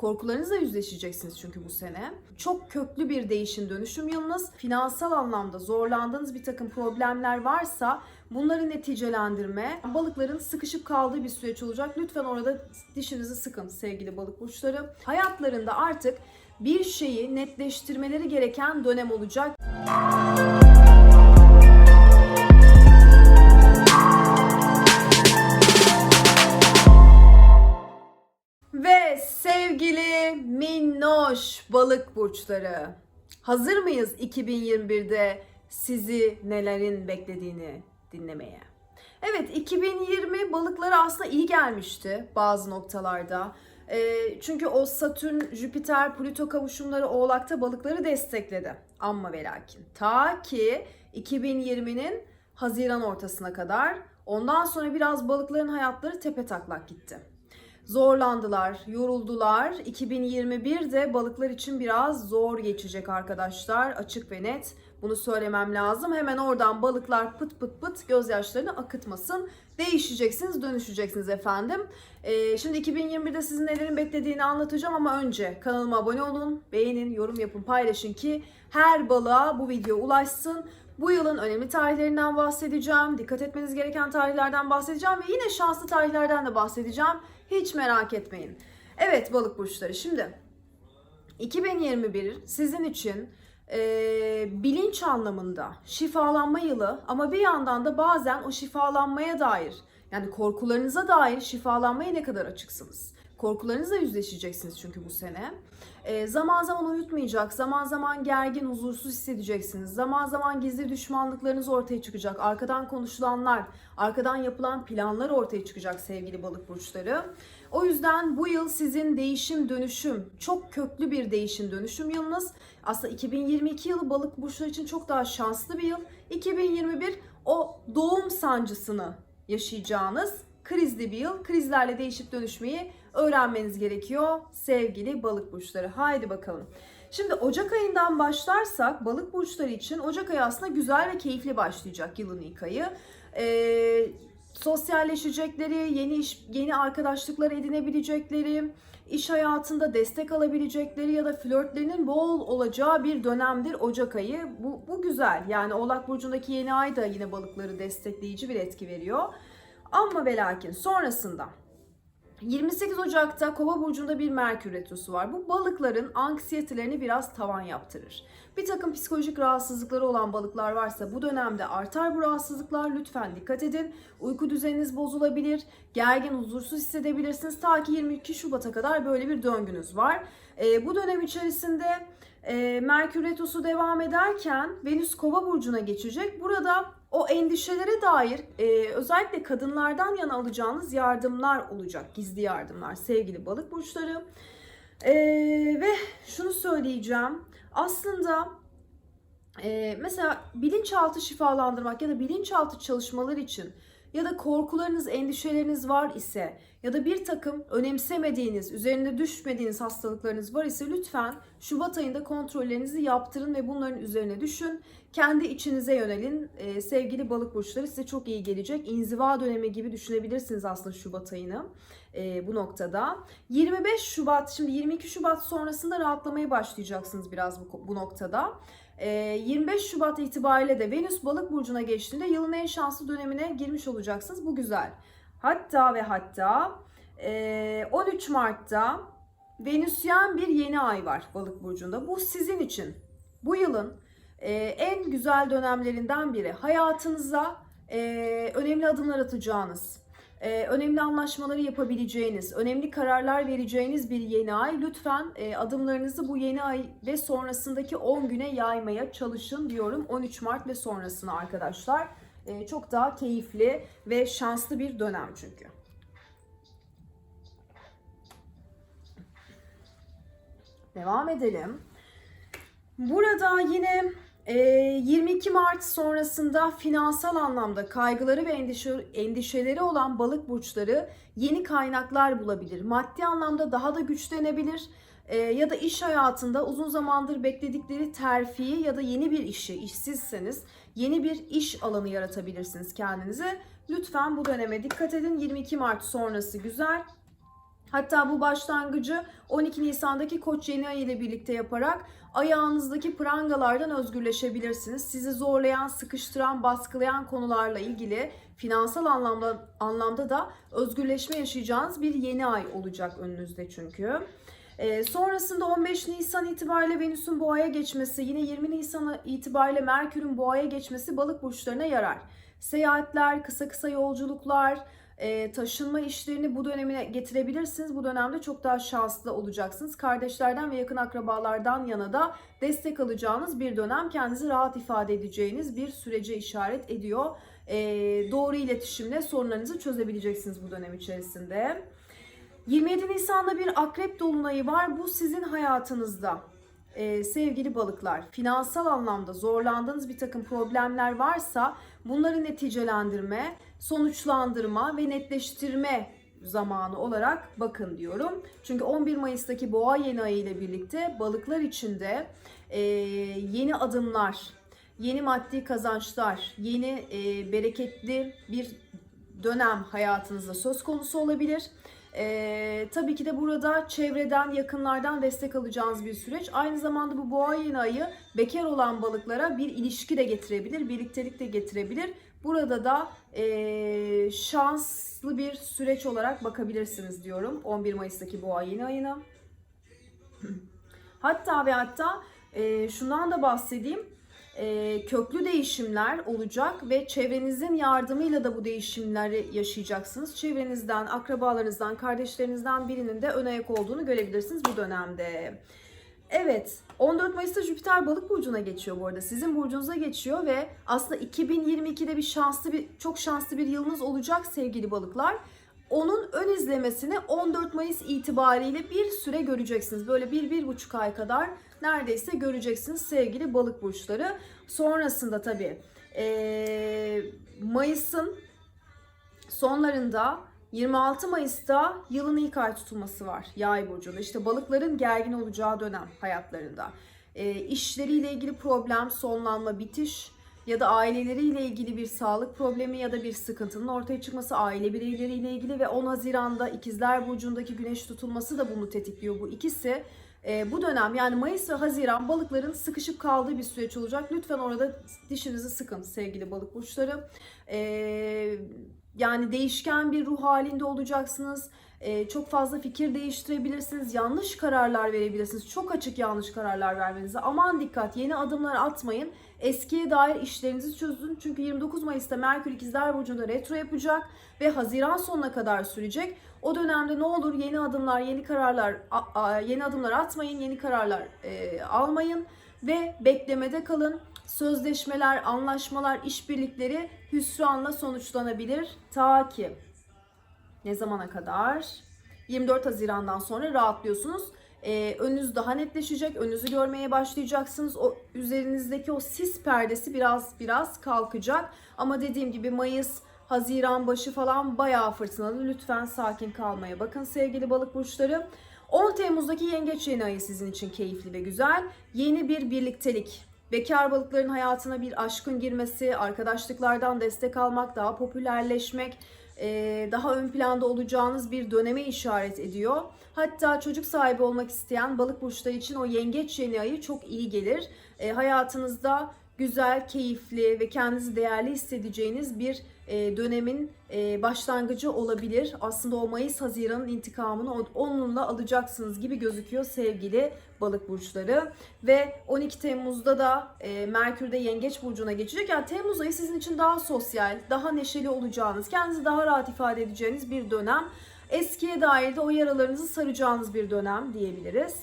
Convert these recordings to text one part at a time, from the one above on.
Korkularınızla yüzleşeceksiniz çünkü bu sene. Çok köklü bir değişim dönüşüm yılınız. Finansal anlamda zorlandığınız bir takım problemler varsa bunları neticelendirme, balıkların sıkışıp kaldığı bir süreç olacak. Lütfen orada dişinizi sıkın sevgili balık burçları. Hayatlarında artık bir şeyi netleştirmeleri gereken dönem olacak. Ve balık burçları. Hazır mıyız 2021'de sizi nelerin beklediğini dinlemeye? Evet 2020 balıklara aslında iyi gelmişti bazı noktalarda. Ee, çünkü o Satürn, Jüpiter, Plüto kavuşumları Oğlak'ta balıkları destekledi. Amma ve lakin. Ta ki 2020'nin Haziran ortasına kadar. Ondan sonra biraz balıkların hayatları tepe taklak gitti zorlandılar, yoruldular. 2021'de balıklar için biraz zor geçecek arkadaşlar. Açık ve net. Bunu söylemem lazım. Hemen oradan balıklar pıt pıt pıt gözyaşlarını akıtmasın. Değişeceksiniz, dönüşeceksiniz efendim. Ee, şimdi 2021'de sizin nelerin beklediğini anlatacağım ama önce kanalıma abone olun, beğenin, yorum yapın, paylaşın ki her balığa bu video ulaşsın. Bu yılın önemli tarihlerinden bahsedeceğim. Dikkat etmeniz gereken tarihlerden bahsedeceğim ve yine şanslı tarihlerden de bahsedeceğim. Hiç merak etmeyin. Evet balık burçları şimdi 2021 sizin için e, bilinç anlamında şifalanma yılı ama bir yandan da bazen o şifalanmaya dair yani korkularınıza dair şifalanmaya ne kadar açıksınız? Korkularınızla yüzleşeceksiniz çünkü bu sene. E, zaman zaman uyutmayacak, zaman zaman gergin, huzursuz hissedeceksiniz. Zaman zaman gizli düşmanlıklarınız ortaya çıkacak. Arkadan konuşulanlar, arkadan yapılan planlar ortaya çıkacak sevgili balık burçları. O yüzden bu yıl sizin değişim dönüşüm, çok köklü bir değişim dönüşüm yılınız. Aslında 2022 yılı balık burçları için çok daha şanslı bir yıl. 2021 o doğum sancısını yaşayacağınız krizli bir yıl. Krizlerle değişip dönüşmeyi öğrenmeniz gerekiyor sevgili balık burçları. Haydi bakalım. Şimdi Ocak ayından başlarsak balık burçları için Ocak ayı aslında güzel ve keyifli başlayacak yılın ilk ayı. Ee, sosyalleşecekleri, yeni iş, yeni arkadaşlıklar edinebilecekleri, iş hayatında destek alabilecekleri ya da flörtlerinin bol olacağı bir dönemdir Ocak ayı. Bu, bu güzel. Yani Oğlak Burcu'ndaki yeni ay da yine balıkları destekleyici bir etki veriyor. Ama ve lakin sonrasında 28 Ocak'ta Kova burcunda bir Merkür retrosu var. Bu balıkların anksiyetelerini biraz tavan yaptırır. Bir takım psikolojik rahatsızlıkları olan balıklar varsa bu dönemde artar bu rahatsızlıklar. Lütfen dikkat edin. Uyku düzeniniz bozulabilir. Gergin, huzursuz hissedebilirsiniz. Ta ki 22 Şubat'a kadar böyle bir döngünüz var. Ee, bu dönem içerisinde e, Merkür retrosu devam ederken Venüs Kova burcuna geçecek. Burada o endişelere dair e, özellikle kadınlardan yana alacağınız yardımlar olacak. Gizli yardımlar sevgili balık burçları. E, ve şunu söyleyeceğim. Aslında e, mesela bilinçaltı şifalandırmak ya da bilinçaltı çalışmalar için ya da korkularınız, endişeleriniz var ise ya da bir takım önemsemediğiniz, üzerinde düşmediğiniz hastalıklarınız var ise lütfen Şubat ayında kontrollerinizi yaptırın ve bunların üzerine düşün. Kendi içinize yönelin. Ee, sevgili balık burçları size çok iyi gelecek. İnziva dönemi gibi düşünebilirsiniz aslında Şubat ayını e, bu noktada. 25 Şubat, şimdi 22 Şubat sonrasında rahatlamaya başlayacaksınız biraz bu, bu noktada. 25 Şubat itibariyle de Venüs balık burcuna geçtiğinde yılın en şanslı dönemine girmiş olacaksınız. Bu güzel. Hatta ve hatta 13 Mart'ta Venüsyen bir yeni ay var balık burcunda. Bu sizin için bu yılın en güzel dönemlerinden biri. Hayatınıza önemli adımlar atacağınız, e, önemli anlaşmaları yapabileceğiniz, önemli kararlar vereceğiniz bir yeni ay. Lütfen e, adımlarınızı bu yeni ay ve sonrasındaki 10 güne yaymaya çalışın diyorum. 13 Mart ve sonrasına arkadaşlar. E, çok daha keyifli ve şanslı bir dönem çünkü. Devam edelim. Burada yine 22 Mart sonrasında finansal anlamda kaygıları ve endişe, endişeleri olan balık burçları yeni kaynaklar bulabilir. Maddi anlamda daha da güçlenebilir e, ya da iş hayatında uzun zamandır bekledikleri terfiyi ya da yeni bir işi, işsizseniz yeni bir iş alanı yaratabilirsiniz kendinize. Lütfen bu döneme dikkat edin. 22 Mart sonrası güzel. Hatta bu başlangıcı 12 Nisan'daki Koç yeni ay ile birlikte yaparak ayağınızdaki prangalardan özgürleşebilirsiniz. Sizi zorlayan, sıkıştıran, baskılayan konularla ilgili finansal anlamda anlamda da özgürleşme yaşayacağınız bir yeni ay olacak önünüzde çünkü. Ee, sonrasında 15 Nisan itibariyle Venüs'ün boğaya geçmesi, yine 20 Nisan itibariyle Merkür'ün boğaya geçmesi balık burçlarına yarar. Seyahatler, kısa kısa yolculuklar, e, taşınma işlerini bu dönemine getirebilirsiniz. Bu dönemde çok daha şanslı olacaksınız. Kardeşlerden ve yakın akrabalardan yana da destek alacağınız bir dönem. Kendinizi rahat ifade edeceğiniz bir sürece işaret ediyor. E, doğru iletişimle sorunlarınızı çözebileceksiniz bu dönem içerisinde. 27 Nisan'da bir akrep dolunayı var. Bu sizin hayatınızda. Ee, sevgili balıklar, finansal anlamda zorlandığınız bir takım problemler varsa bunları neticelendirme, sonuçlandırma ve netleştirme zamanı olarak bakın diyorum. Çünkü 11 Mayıs'taki boğa yeni ayı ile birlikte balıklar içinde e, yeni adımlar, yeni maddi kazançlar, yeni e, bereketli bir dönem hayatınızda söz konusu olabilir. Ee, tabii ki de burada çevreden, yakınlardan destek alacağınız bir süreç. Aynı zamanda bu boğa yeni ayı bekar olan balıklara bir ilişki de getirebilir, birliktelik de getirebilir. Burada da ee, şanslı bir süreç olarak bakabilirsiniz diyorum 11 Mayıs'taki boğa yeni ayına. Hatta ve hatta ee, şundan da bahsedeyim e, köklü değişimler olacak ve çevrenizin yardımıyla da bu değişimleri yaşayacaksınız. Çevrenizden, akrabalarınızdan, kardeşlerinizden birinin de ön ayak olduğunu görebilirsiniz bu dönemde. Evet, 14 Mayıs'ta Jüpiter balık burcuna geçiyor bu arada. Sizin burcunuza geçiyor ve aslında 2022'de bir şanslı bir çok şanslı bir yılınız olacak sevgili balıklar. Onun ön izlemesini 14 Mayıs itibariyle bir süre göreceksiniz. Böyle bir, bir buçuk ay kadar neredeyse göreceksiniz sevgili balık burçları. Sonrasında tabii ee, Mayıs'ın sonlarında 26 Mayıs'ta yılın ilk ay tutulması var yay burcunda. İşte balıkların gergin olacağı dönem hayatlarında. E, işleriyle ilgili problem, sonlanma, bitiş ya da aileleriyle ilgili bir sağlık problemi ya da bir sıkıntının ortaya çıkması aile bireyleriyle ilgili ve 10 Haziran'da İkizler Burcu'ndaki güneş tutulması da bunu tetikliyor. Bu ikisi e, bu dönem yani Mayıs ve Haziran balıkların sıkışıp kaldığı bir süreç olacak. Lütfen orada dişinizi sıkın sevgili balık burçları. E, yani değişken bir ruh halinde olacaksınız. E, çok fazla fikir değiştirebilirsiniz. Yanlış kararlar verebilirsiniz. Çok açık yanlış kararlar vermenize. Aman dikkat yeni adımlar atmayın. Eskiye dair işlerinizi çözün. Çünkü 29 Mayıs'ta Merkür İkizler Burcu'nda retro yapacak ve Haziran sonuna kadar sürecek. O dönemde ne olur yeni adımlar, yeni kararlar, yeni adımlar atmayın, yeni kararlar e, almayın ve beklemede kalın. Sözleşmeler, anlaşmalar, işbirlikleri hüsranla sonuçlanabilir. Ta ki ne zamana kadar? 24 Haziran'dan sonra rahatlıyorsunuz. Ee, önünüz daha netleşecek, önünüzü görmeye başlayacaksınız. O üzerinizdeki o sis perdesi biraz biraz kalkacak. Ama dediğim gibi Mayıs, Haziran başı falan bayağı fırtınalı. Lütfen sakin kalmaya bakın sevgili balık burçları. 10 Temmuz'daki yengeç yeni ayı sizin için keyifli ve güzel. Yeni bir birliktelik. Bekar balıkların hayatına bir aşkın girmesi, arkadaşlıklardan destek almak, daha popülerleşmek, daha ön planda olacağınız bir döneme işaret ediyor. Hatta çocuk sahibi olmak isteyen balık burçları için o yengeç yeni ayı çok iyi gelir. Hayatınızda güzel, keyifli ve kendinizi değerli hissedeceğiniz bir e, dönemin e, başlangıcı olabilir. Aslında o Mayıs Haziran'ın intikamını onunla alacaksınız gibi gözüküyor sevgili balık burçları. Ve 12 Temmuz'da da e, Merkür de Yengeç burcuna geçecek. Yani Temmuz ayı sizin için daha sosyal, daha neşeli olacağınız, kendinizi daha rahat ifade edeceğiniz bir dönem. Eskiye dair de o yaralarınızı saracağınız bir dönem diyebiliriz.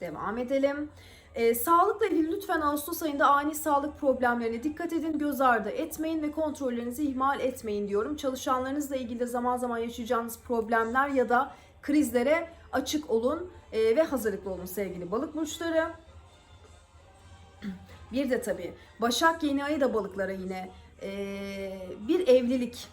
Devam edelim. E, sağlıkla ilgili lütfen Ağustos ayında ani sağlık problemlerine dikkat edin, göz ardı etmeyin ve kontrollerinizi ihmal etmeyin diyorum. Çalışanlarınızla ilgili de zaman zaman yaşayacağınız problemler ya da krizlere açık olun e, ve hazırlıklı olun sevgili balık burçları. Bir de tabii Başak yeni ayı da balıklara yine e, bir evlilik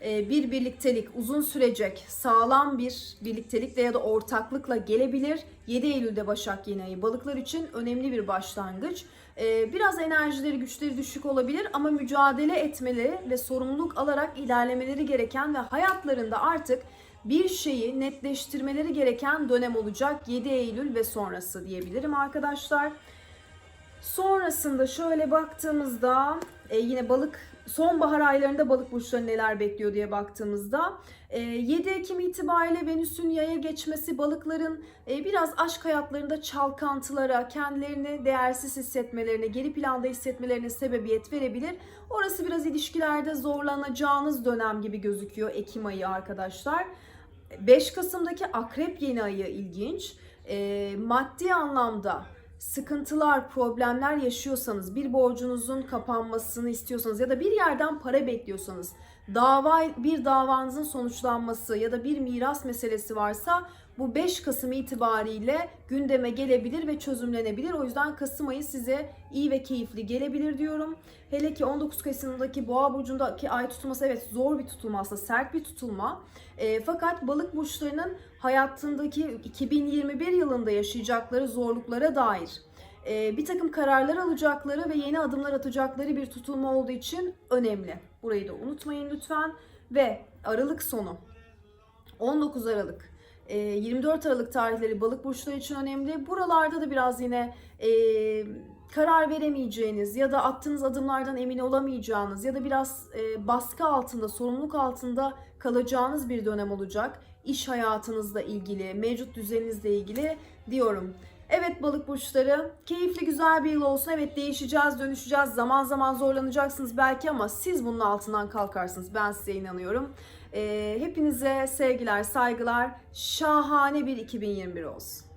bir birliktelik uzun sürecek sağlam bir birliktelikle ya da ortaklıkla gelebilir. 7 Eylül'de Başak yeni ayı balıklar için önemli bir başlangıç. E, biraz enerjileri güçleri düşük olabilir ama mücadele etmeleri ve sorumluluk alarak ilerlemeleri gereken ve hayatlarında artık bir şeyi netleştirmeleri gereken dönem olacak 7 Eylül ve sonrası diyebilirim arkadaşlar. Sonrasında şöyle baktığımızda e, yine balık sonbahar aylarında balık burçları neler bekliyor diye baktığımızda e, 7 Ekim itibariyle Venüs'ün yaya geçmesi balıkların e, biraz aşk hayatlarında çalkantılara, kendilerini değersiz hissetmelerine, geri planda hissetmelerine sebebiyet verebilir. Orası biraz ilişkilerde zorlanacağınız dönem gibi gözüküyor Ekim ayı arkadaşlar. 5 Kasım'daki Akrep yeni ayı ilginç. E, maddi anlamda sıkıntılar, problemler yaşıyorsanız, bir borcunuzun kapanmasını istiyorsanız ya da bir yerden para bekliyorsanız, dava bir davanızın sonuçlanması ya da bir miras meselesi varsa bu 5 Kasım itibariyle gündeme gelebilir ve çözümlenebilir. O yüzden Kasım ayı size iyi ve keyifli gelebilir diyorum. Hele ki 19 Kasım'daki Boğa burcundaki ay tutulması evet zor bir tutulma aslında, sert bir tutulma. E, fakat balık burçlarının hayatındaki 2021 yılında yaşayacakları zorluklara dair e, bir takım kararlar alacakları ve yeni adımlar atacakları bir tutulma olduğu için önemli. Burayı da unutmayın lütfen. Ve Aralık sonu 19 Aralık e, 24 Aralık tarihleri balık burçları için önemli. Buralarda da biraz yine e, karar veremeyeceğiniz ya da attığınız adımlardan emin olamayacağınız ya da biraz e, baskı altında, sorumluluk altında kalacağınız bir dönem olacak. İş hayatınızla ilgili, mevcut düzeninizle ilgili diyorum. Evet balık burçları keyifli güzel bir yıl olsun. Evet değişeceğiz, dönüşeceğiz. Zaman zaman zorlanacaksınız belki ama siz bunun altından kalkarsınız. Ben size inanıyorum. Ee, hepinize sevgiler, saygılar. Şahane bir 2021 olsun.